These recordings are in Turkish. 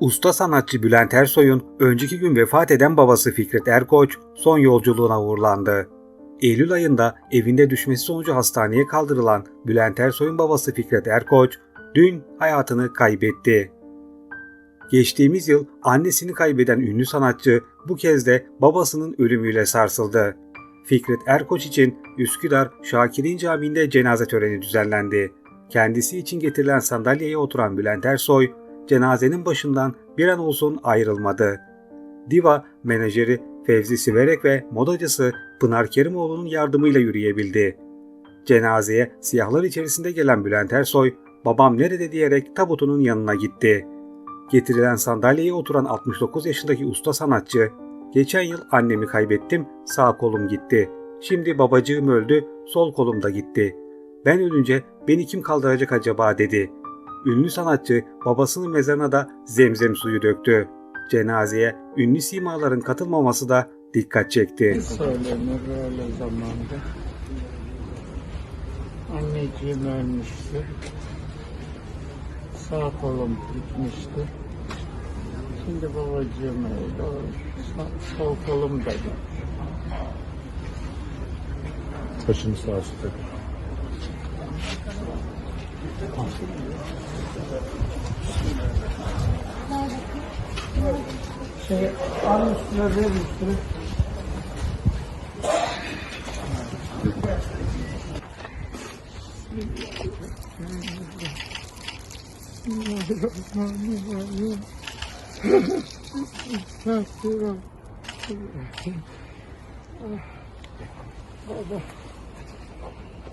Usta sanatçı Bülent Ersoy'un önceki gün vefat eden babası Fikret Erkoç son yolculuğuna uğurlandı. Eylül ayında evinde düşmesi sonucu hastaneye kaldırılan Bülent Ersoy'un babası Fikret Erkoç dün hayatını kaybetti. Geçtiğimiz yıl annesini kaybeden ünlü sanatçı bu kez de babasının ölümüyle sarsıldı. Fikret Erkoç için Üsküdar Şakir'in Camii'nde cenaze töreni düzenlendi. Kendisi için getirilen sandalyeye oturan Bülent Ersoy, cenazenin başından bir an olsun ayrılmadı. Diva, menajeri Fevzi Siverek ve modacısı Pınar Kerimoğlu'nun yardımıyla yürüyebildi. Cenazeye siyahlar içerisinde gelen Bülent Ersoy, babam nerede diyerek tabutunun yanına gitti. Getirilen sandalyeye oturan 69 yaşındaki usta sanatçı, geçen yıl annemi kaybettim, sağ kolum gitti. Şimdi babacığım öldü, sol kolum da gitti. Ben ölünce beni kim kaldıracak acaba dedi. Ünlü sanatçı babasının mezarına da zemzem suyu döktü. Cenazeye ünlü simaların katılmaması da dikkat çekti. Söylenir öyle zamanda. Anneciğim ölmüştü. Sağ kolum gitmişti. Şimdi babacığım öldü. Sağ- Sol kolum da gitti. Başınız sağ olsun. Şey, al üstüne ver üstüne. Bismillahirrahmanirrahim. Bismillahirrahmanirrahim. Baba.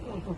Baba.